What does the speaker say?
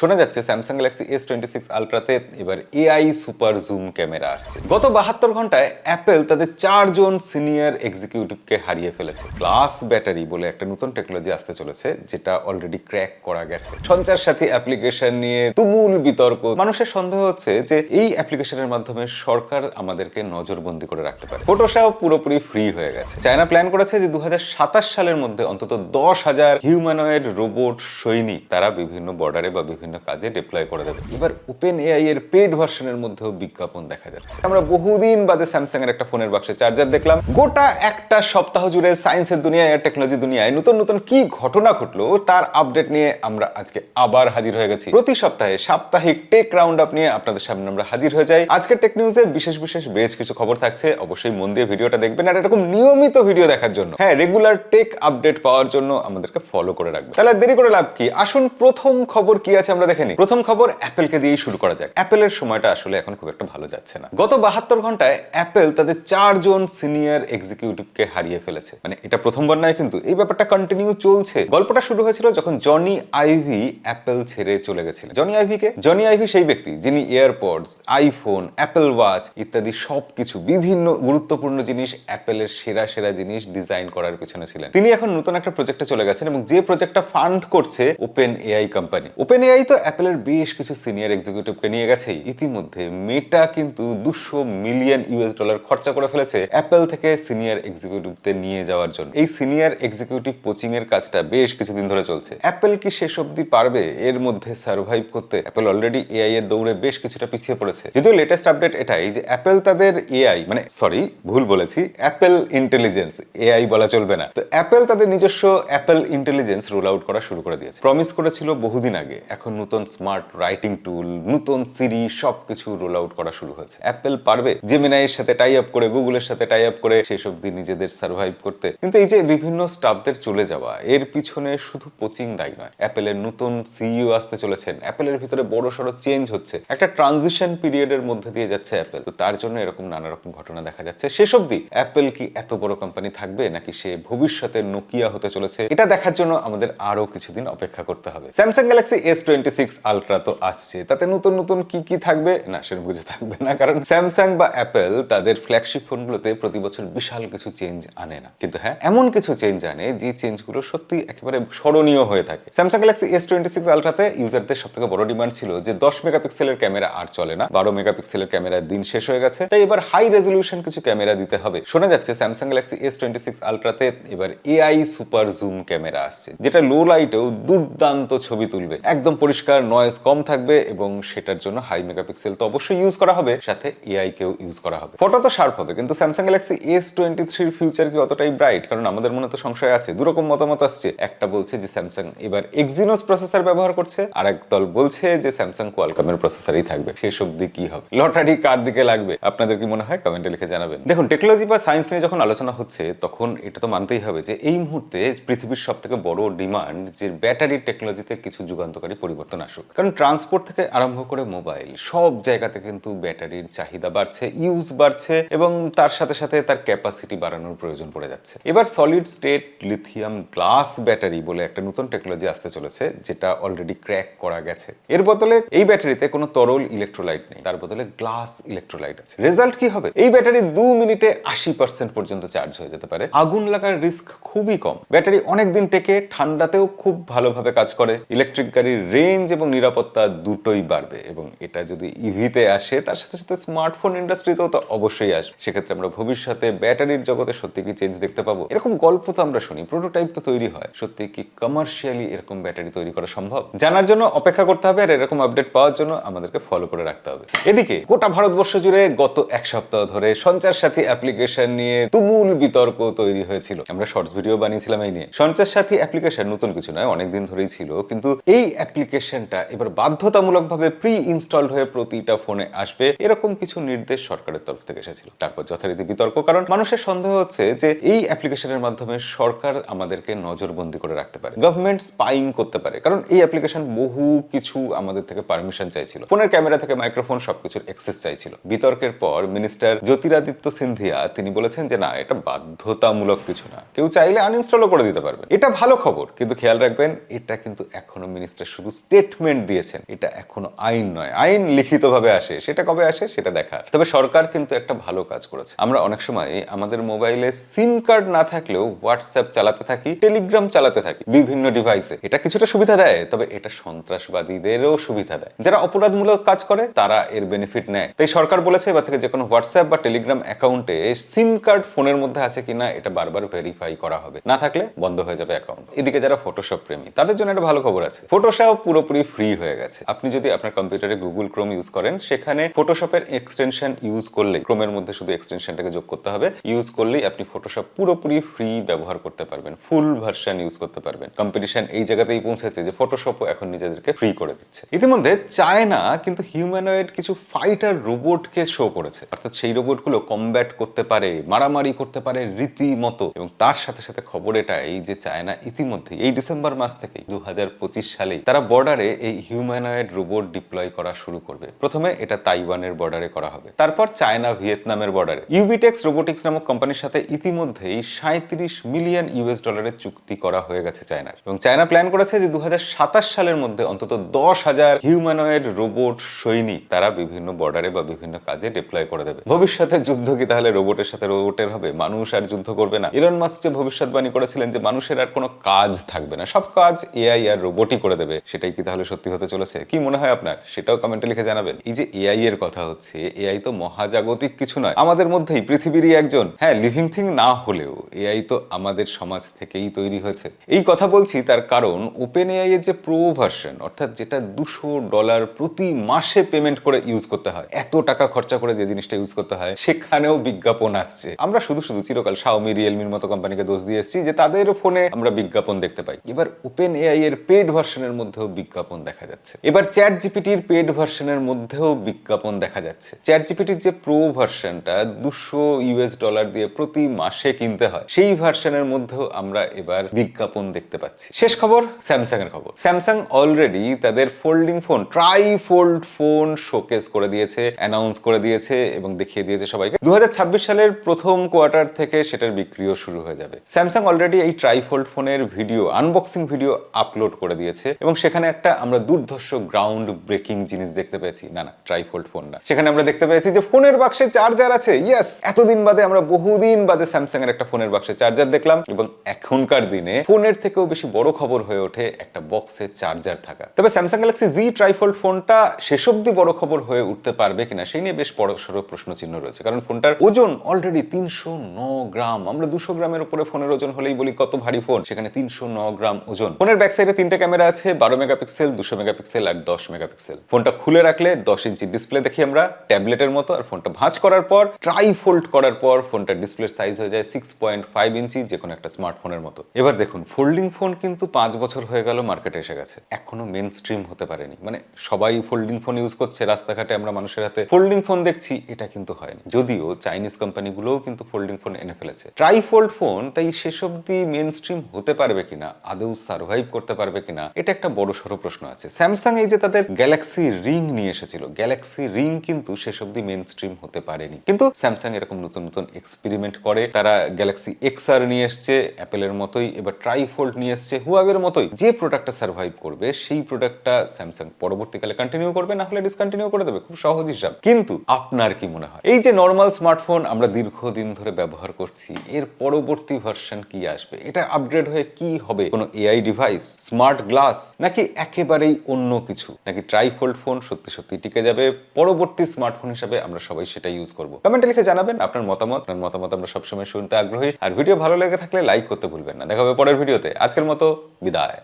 শোনা যাচ্ছে Samsung Galaxy S twenty six আলট্রাতে এবার এআই সুপার জুম ক্যামেরা আসছে। গত বাহাত্তর ঘন্টায় অ্যাপেল তাদের চারজন সিনিয়র এক্সিকিউটিভকে হারিয়ে ফেলেছে। গ্লাস ব্যাটারি বলে একটা নতুন টেকনোলজি আসতে চলেছে, যেটা অলরেডি ক্র্যাক করা গেছে। সঞ্চার সাথী অ্যাপ্লিকেশন নিয়ে তুমুল বিতর্ক। মানুষের সন্দেহ হচ্ছে যে এই অ্যাপ্লিকেশনের মাধ্যমে সরকার আমাদেরকে নজরবন্দি করে রাখতে পারে। ফটোশপ পুরোপুরি ফ্রি হয়ে গেছে। চায়না প্ল্যান করেছে যে দু হাজার সাতাশ সালের মধ্যে অন্তত দশ হাজার হিউম্যানয়েড রোবট সৈনিক, তারা বিভিন্ন বর্ডারে বা বিভিন্ন কাজে ডিপ্লয় করে দেবে। এবার ওপেন এআই এর পেড ভার্সনের মধ্যেও বিজ্ঞাপন দেখা যাচ্ছে। আমরা বহুদিন বাদে স্যামসাং এর একটা ফোনের বাক্সে চার্জার দেখলাম। গোটা একটা সপ্তাহ জুড়ে সায়েন্সের দুনিয়ায় আর টেকনোলজি দুনিয়ায় নতুন নতুন কি ঘটনা ঘটলো তার আপডেট নিয়ে আমরা আজকে আবার হাজির হয়ে গেছি। প্রতি সপ্তাহে সাপ্তাহিক টেক রাউন্ড আপ নিয়ে আপনাদের সামনে আমরা হাজির হয়ে যাই। আজকের টেক নিউজে বিশেষ বিশেষ বেশ কিছু খবর থাকছে। অবশ্যই মন দিয়ে ভিডিওটা দেখবেন আর এরকম নিয়মিত ভিডিও দেখার জন্য। হ্যাঁ রেগুলার টেক আপডেট পাওয়ার জন্য আমাদেরকে ফলো করে রাখবেন। তাহলে দেরি করে লাভ কি? আসুন প্রথম খবর কি আছে আমরা দেখে নিই। প্রথম খবর অ্যাপেলকে দিয়েই শুরু করা যাক। অ্যাপেলের সময়টা আসলে এখন খুব একটা ভালো যাচ্ছে না। গত বাহাত্তর ঘন্টায় অ্যাপেল তাদের চারজন সিনিয়র এক্সিকিউটিভকে হারিয়ে ফেলেছে। মানে এটা প্রথমবার নয় কিন্তু এই ব্যাপারটা কন্টিনিউ চলছে। গল্পটা শুরু হয়েছিল যখন জনি আইভি অ্যাপেল ছেড়ে চলে গেছিলেন জনি আইভিকে? জনি আইভি সেই ব্যক্তি যিনি এয়ারপডস, আইফোন, অ্যাপেল ওয়াচ ইত্যাদি সবকিছু বিভিন্ন গুরুত্বপূর্ণ জিনিস অ্যাপেলের সেরা সেরা জিনিস ডিজাইন করার পেছনে ছিলেন। তিনি এখন নতুন একটা প্রজেক্টে চলে গেছেন এবং যে প্রজেক্টটা ফান্ড করছে open AI company open AI তো অ্যাপেলের বেশ কিছু সিনিয়র এক্সিকিউটিভকে নিয়ে গেছেই। ইতিমধ্যে মেটা কিন্তু দুশো মিলিয়ন ইউএস ডলার খরচা করে ফেলেছে অ্যাপেল থেকে সিনিয়র এক্সিকিউটিভদের নিয়ে যাওয়ার জন্য। এই সিনিয়র এক্সিকিউটিভ কোচিং এর কাজটা বেশ কিছুদিন ধরে চলছে। অ্যাপেল কি শেষ অবধি পারবে? এর মধ্যে সার্ভাইভ করতে অ্যাপেল অলরেডি এআই এর দৌড়ে বেশ কিছুটা পিছিয়ে পড়েছে। যদিও লেটেস্ট আপডেট এটাই যে অ্যাপেল তাদের এআই মানে সরি ভুল বলেছি, অ্যাপেল ইন্টেলিজেন্স এআই বলা চলবে না। তো অ্যাপেল তাদের নিজস্ব অ্যাপেল ইন্টেলিজেন্স রোল আউট করা শুরু করে দিয়েছে। প্রমিস করেছিল বহুদিন আগে। এখন নতুন স্মার্ট রাইটিং টুল নতুন সিরি সবকিছু রোল আউট করা শুরু হয়েছে। অ্যাপেল পারবে জেমিনাইয়ের সাথে টাই আপ করে গুগলের সাথে টাই আপ করে, শেষ অব্দি নিজেদের সার্ভাইভ করতে। কিন্তু এই যে বিভিন্ন স্টাফদের চলে যাওয়া, এর পিছনে শুধু কোচিং দায়ী নয় অ্যাপেলের নতুন সিইও আসতে চলেছেন। অ্যাপেলের ভিতরে বড় সড়ো চেঞ্জ হচ্ছে। একটা ট্রানজিশন পিরিয়ডের মধ্যে দিয়ে যাচ্ছে অ্যাপেল তো তার জন্য এরকম নানা রকম ঘটনা দেখা যাচ্ছে। শেষ অব্দি অ্যাপেল কি এত বড় কোম্পানি থাকবে, নাকি সে ভবিষ্যতে নোকিয়া হতে চলেছে? এটা দেখার জন্য আমাদের আরও কিছুদিন অপেক্ষা করতে হবে। Samsung Galaxy S twenty ultra তো আসছে। তাতে নতুন নতুন কি কি থাকবে? না সেরকম কিছু থাকবে না। কারণ স্যামসাং বা অ্যাপেল তাদের ফ্ল্যাগশিপ ফোনগুলোতে প্রতি বছর বিশাল কিছু চেঞ্জ আনে না। কিন্তু হ্যাঁ এমন কিছু চেঞ্জ আনে যে চেঞ্জগুলো সত্যি একেবারে স্মরণীয় হয়ে থাকে। Samsung Galaxy S twenty six আলট্রাতে ইউজারদের সব থেকে বড় ডিমান্ড ছিল যে দশ মেগাপিক্সেলের ক্যামেরা আর চলে না। বারো মেগাপিক্সেলের ক্যামেরার দিন শেষ হয়ে গেছে। তাই এবার হাই রেজলিউশন কিছু ক্যামেরা দিতে হবে। শোনা যাচ্ছে Samsung Galaxy S twenty six আলট্রাতে এবার এআই সুপার জুম ক্যামেরা আসছে, যেটা লো লাইটেও দুর্দান্ত ছবি তুলবে। একদম পরিষ্কার নয়েজ কম থাকবে এবং সেটার জন্য হাই মেগাপিক্সেল তো অবশ্যই ইউজ করা হবে, সাথে এআই কেও ইউজ করা হবে। ফটো তো শার্প হবে, কিন্তু স্যামসাং গ্যালাক্সি এস টোয়েন্টি থ্রির ফিউচার কি অতটাই ব্রাইট কারণ আমাদের মনে তো সংশয় আছে, দুরকম মতামত আসছে। একটা বলছে যে স্যামসাং এবার এক্সিনোস প্রসেসর ব্যবহার করছে আর এক দল বলছে যে স্যামসাং কোয়ালকমের প্রসেসরই থাকবে। শেষ অব্দি কি হবে? লটারি কার দিকে লাগবে? আপনাদের কি মনে হয়? কমেন্টে লিখে জানাবেন। দেখুন টেকনোলজি বা সায়েন্স নিয়ে যখন আলোচনা হচ্ছে, তখন এটা তো মানতেই হবে যে এই মুহূর্তে পৃথিবীর সব থেকে বড় ডিমান্ড যে ব্যাটারি টেকনোলজিতে কিছু যুগান্তকারী পরিবর্তন আসুক। কারণ ট্রান্সপোর্ট থেকে আরম্ভ করে মোবাইল সব জায়গাতে কিন্তু ব্যাটারির চাহিদা বাড়ছে ইউজ বাড়ছে এবং তার সাথে সাথে তার ক্যাপাসিটি বাড়ানোর প্রয়োজন পড়ে যাচ্ছে। এবার solid state lithium glass battery বলে একটা নতুন টেকনোলজি আসতে চলেছে, যেটা অলরেডি ক্র্যাক করা গেছে। এর বদলে এই ব্যাটারিতে কোনো তরল ইলেকট্রোলাইট নেই, তার বদলে গ্লাস ইলেকট্রোলাইট আছে। রেজাল্ট কি হবে? এই ব্যাটারি দু মিনিটে আশি পার্সেন্ট পর্যন্ত চার্জ হয়ে যেতে পারে। আগুন লাগার রিস্ক খুবই কম। ব্যাটারি অনেকদিন টেকে, ঠান্ডাতেও খুব ভালোভাবে কাজ করে। ইলেকট্রিক গাড়ির রেঞ্জ এবং নিরাপত্তা দুটোই বাড়বে এবং এটা যদি ইভিতে আসে, তার সাথে সাথে স্মার্টফোন ইন্ডাস্ট্রিতেও তো অবশ্যই আসবে। সেক্ষেত্রে আমরা ভবিষ্যতে ব্যাটারির জগতে সত্যি কি চেঞ্জ দেখতে পাবো? এরকম গল্প তো আমরা শুনি প্রোটোটাইপ তো তৈরি হয়। সত্যি কি কমার্শিয়ালি এরকম ব্যাটারি তৈরি করা সম্ভব? জানার জন্য অপেক্ষা করতে হবে আর এরকম আপডেট পাওয়ার জন্য আমাদেরকে ফলো করে রাখতে হবে। এদিকে, গোটা ভারতবর্ষ জুড়ে গত এক সপ্তাহ ধরে সঞ্চার সাথী অ্যাপ্লিকেশন নিয়ে তুমুল বিতর্ক তৈরি হয়েছিল। আমরা শর্টস ভিডিও বানিয়েছিলাম এই নিয়ে। সঞ্চার সাথী অ্যাপ্লিকেশন নতুন কিছু নয়, অনেকদিন ধরেই ছিল, কিন্তু এই অ্যাপ্লিকেশনটা এবার বাধ্যতামূলকভাবে প্রি ইনস্টলড হয়ে প্রতিটা ফোনে আসবে, এরকম কিছু নির্দেশ সরকারের তরফ থেকে এসেছিল। তারপর যথারীতি বিতর্ক, কারণ মানুষের সন্দেহ হচ্ছে যে এই অ্যাপ্লিকেশনের মাধ্যমে সরকার আমাদেরকে নজরবন্দি করে রাখতে পারে গভর্নমেন্ট স্পাইং করতে পারে, কারণ এই অ্যাপ্লিকেশন বহু কিছু আমাদের থেকে পারমিশন চাইছিল। ফোনের ক্যামেরা থেকে মাইক্রোফোন সবকিছুর অ্যাক্সেস চাইছিল। বিতর্কের পর মিনিস্টার জ্যোতিরাদিত্য সিন্ধিয়া তিনি বলেছেন যে, না, এটা বাধ্যতামূলক কিছু না। কেউ চাইলে আনইনস্টলও করে দিতে পারবে এটা ভালো খবর, কিন্তু খেয়াল রাখবেন, এটা কিন্তু এখনও মিনিস্টার শুধু স্টেটমেন্ট দিয়েছেন। এটা এখনও আইন নয়। আইন লিখিতভাবে আসে। সেটা কবে আসে সেটা দেখার। তবে সরকার কিন্তু একটা ভালো কাজ করেছে। আমরা অনেক সময় আমাদের মোবাইলে সিম কার্ড না থাকলেও হোয়াটসঅ্যাপ চালাতে থাকি টেলিগ্রাম চালাতে থাকি, বিভিন্ন ডিভাইসে এটা কিছুটা সুবিধা দেয়, তবে এটা সন্ত্রাসবাদীদেরও সুবিধা দেয়। যারা অপরাধমূলক কাজ করে, তারা এর বেনিফিট নেয়। তাই সরকার বলেছে, এবার থেকে যে কোনো হোয়াটসঅ্যাপ বা টেলিগ্রাম অ্যাকাউন্টে সিম কার্ড ফোনের মধ্যে আছে কিনা, এটা বারবার ভেরিফাই করা হবে। না থাকলে বন্ধ হয়ে যাবে অ্যাকাউন্ট এদিকে যারা ফটোশপ প্রেমী, তাদের জন্য একটা ভালো খবর আছে। ফটোশপ পুরোপুরি ফ্রি হয়ে গেছে। আপনি যদি আপনার কম্পিউটারে গুগল ক্রোম ইউজ করেন, সেখানে ফটোশপের এক্সটেনশন ইউজ করলে ক্রোমের মধ্যে শুধু এক্সটেনশনটাকে যোগ করতে হবে ইউজ করলেই আপনি ফটোশপ পুরোপুরি ফ্রি ব্যবহার করতে পারবেন ফুল ভার্সন ইউজ করতে পারবেন। কম্পিটিশন এই জায়গাতেই পৌঁছেছে যে ফটোশপও এখন নিজেদেরকে ফ্রি করে দিচ্ছে। ইতিমধ্যে চায়না কিন্তু হিউম্যানয়েড কিছু ফাইটার রোবটকে শো করেছে। অর্থাৎ সেই রোবটগুলো কমব্যাট করতে পারে, মারামারি করতে পারে রীতিমতো। এবং তার সাথে সাথে খবর এটাই যে চায়না ইতিমধ্যে এই ডিসেম্বর মাস থেকে দু সালেই, তারা বর্ডারে এই হিউম্যানয়েড রোবট ডিপ্লয় করা শুরু করবে। প্রথমে এটা তাইওয়ানের বর্ডারে করা হবে। তারপর চায়না, ভিয়েতনামের বর্ডারে ইউবিটেক্স রোবোটিক্স নামক কোম্পানির সাথে ইতিমধ্যেই সাঁত্রিশ মিলিয়ন ইউএস ডলারের চুক্তি করা হয়ে গেছে চায়নার। এবং চায়না প্ল্যান করেছে যে দু হাজার সাতাশ সালের মধ্যে অন্তত দশ হাজার হিউম্যানয়েড রোবট সৈনিক তারা বিভিন্ন বর্ডারে বা বিভিন্ন কাজে ডিপ্লয় করে দেবে। ভবিষ্যতে যুদ্ধ কি তাহলে রোবটের সাথে রোবটের হবে? মানুষ আর যুদ্ধ করবে না। ইলন মাস্ক যে ভবিষ্যৎবাণী করেছিলেন যে মানুষের আর কোনো কাজ থাকবে না। সব কাজ এআই আর রোবটই করে দেবে। সেটাই কি তাহলে সত্যি হতে চলেছে? কি মনে হয় আপনার? সেটাও কমেন্টে লিখে জানাবেন। এই যে এআই এর কথা হচ্ছে, এআই তো মহাজাগতিক কিছু নয়, আমাদের মধ্যেই পৃথিবীরই একজন। হ্যাঁ লিভিং থিং না হলেও এআই তো আমাদের সমাজ থেকেই তৈরি হয়েছে। এই কথা বলছি তার কারণ ওপেন এআই এর যে প্রো ভার্সন অর্থাৎ যেটা দুশো ডলার প্রতি মাসে পেমেন্ট করে ইউজ করতে হয়, এত টাকা খরচা করে যে জিনিসটা ইউজ করতে হয়, সেখানেও বিজ্ঞাপন আসছে। আমরা শুধু শুধু চিরকাল শাওমি রিয়েলমির মতো কোম্পানিকে দোষ দিয়ে এসেছি যে তাদের ফোনে আমরা বিজ্ঞাপন দেখতে পাই। এবার ওপেন এআই এর পেড ভার্সনের মধ্যেও বিজ্ঞাপন দেখা যাচ্ছে। এবার চ্যাট জিপিটির পেড ভার্সনের মধ্যেও বিজ্ঞাপন দেখা যাচ্ছে। চ্যাট জিপিটির যে প্রো ভার্সনটা দুশো ইউএস ডলার দিয়ে প্রতি মাসে কিনতে হয়, সেই ভার্সনের মধ্যেও আমরা এবার বিজ্ঞাপন দেখতে পাচ্ছি। শেষ খবর স্যামসাং এর খবর। স্যামসাং অলরেডি তাদের folding phone tri fold phone showcase করে দিয়েছে অ্যানাউন্স করে দিয়েছে এবং দেখিয়ে দিয়েছে সবাইকে। দু হাজার ছাব্বিশ সালের প্রথম কোয়ার্টার থেকে সেটার বিক্রিও শুরু হয়ে যাবে। স্যামসাং অলরেডি এই ট্রাইফোল্ড ফোনের ভিডিও আনবক্সিং ভিডিও আপলোড করে দিয়েছে এবং সেখানে একটা আমরা দুর্ধর্ষ গ্রাউন্ড ব্রেকিং জিনিস দেখতে পেয়েছি। না না ট্রাইফোল্ড ফোন না। সেখানে আমরা দেখতে পেয়েছি যে ফোনের বাক্সে চার্জার আছে। ইয়াস এতদিন বাদে আমরা বহুদিন বাদে স্যামসাং এর একটা ফোনের বাক্সে চার্জার দেখলাম এবং এখনকার দিনে ফোনের থেকেও বেশি বড় খবর হয়ে ওঠে একটা বক্সে চার্জার থাকা। তবে স্যামসাং গ্যালাক্সি জি ট্রাইফোল্ড ফোনটা শেষ অব্দি বড় খবর হয়ে উঠতে পারবে কিনা সেই নিয়ে বেশ বড় সড়ো প্রশ্ন চিহ্ন রয়েছে। কারণ ফোনটার ওজন অলরেডি তিনশো ন গ্রাম। আমরা দুশো গ্রামের উপরে ফোনের ওজন হলেই বলি কত ভারী ফোন সেখানে তিনশো ন গ্রাম ওজন। ফোনের ব্যাক সাইডে তিনটে ক্যামেরা আছে, বারো মেগাপিক্সেল দুশো মেগাপিক্সেল আর দশ মেগাপিক্সেল ফোনটা খুলে রাখলে দশ ইঞ্চি ডিসপ্লে দেখি আমরা ট্যাবলেটের মতো, আর ফোনটা ভাঁজ করার পর ট্রাই ফোল্ড করার পর ফোনটার ডিসপ্লের সাইজ হয়ে যায় সিক্স পয়েন্ট ফাইভ ইঞ্চি যে কোনো একটা স্মার্টফোনের মতো। এবার দেখুন ফোল্ডিং ফোন কিন্তু পাঁচ বছর হয়ে গেল মার্কেটে এসে গেছে। এখনও মেন স্ট্রিম হতে পারেনি। মানে সবাই ফোল্ডিং ফোন ইউজ করছে, রাস্তাঘাটে আমরা মানুষের হাতে ফোল্ডিং ফোন দেখছি, এটা কিন্তু হয়নি। যদিও চাইনিজ কোম্পানিগুলোও কিন্তু ফোল্ডিং ফোন এনে ফেলেছে। ট্রাইফোল্ড ফোন তাই শেষ অব্দি মেন স্ট্রিম হতে পারবে কিনা, আদৌ সার্ভাইভ করতে পারবে কিনা, এটা একটা বড় সড়ো প্রশ্ন আছে। স্যামসাং এই যে তাদের গ্যালাক্সি রিং নিয়ে এসেছিল গ্যালাক্সি রিং কিন্তু শেষ অব্দি মেন স্ট্রিম হতে পারেনি। কিন্তু স্যামসাং এরকম নতুন নতুন এক্সপেরিমেন্ট করে, তারা গ্যালাক্সি এক্সআর নিয়ে এসছে অ্যাপেলের মতোই, এবার ট্রাইফোল্ড নিয়ে এসছে হুয়াবের মতোই। যে প্রোডাক্টটা সার্ভাইভ করবে, সেই প্রোডাক্টটা স্যামসাং পরবর্তীকালে কন্টিনিউ করবে, না হলে ডিসকন্টিনিউ করে দেবে, খুব সহজ হিসাব। কিন্তু আপনার কি মনে হয়? এই যে নর্মাল স্মার্টফোন আমরা দীর্ঘদিন ধরে ব্যবহার করছি, এর পরবর্তী ভার্সন কি আসবে? এটা আপগ্রেড হয়ে কি হবে? কোনো এআই ডিভাইস স্মার্ট গ্লাস নাকি একেবারেই অন্য কিছু। নাকি ট্রাইফোল্ড ফোন সত্যি সত্যি টিকে যাবে। পরবর্তী স্মার্টফোন হিসাবে আমরা সবাই সেটা ইউজ করব। কমেন্টে লিখে জানাবেন আপনার মতামত। আপনার মতামত আমরা সবসময় শুনতে আগ্রহী। আর ভিডিও ভালো লেগে থাকলে লাইক করতে ভুলবেন না। দেখা হবে পরের ভিডিওতে আজকের মতো বিদায়।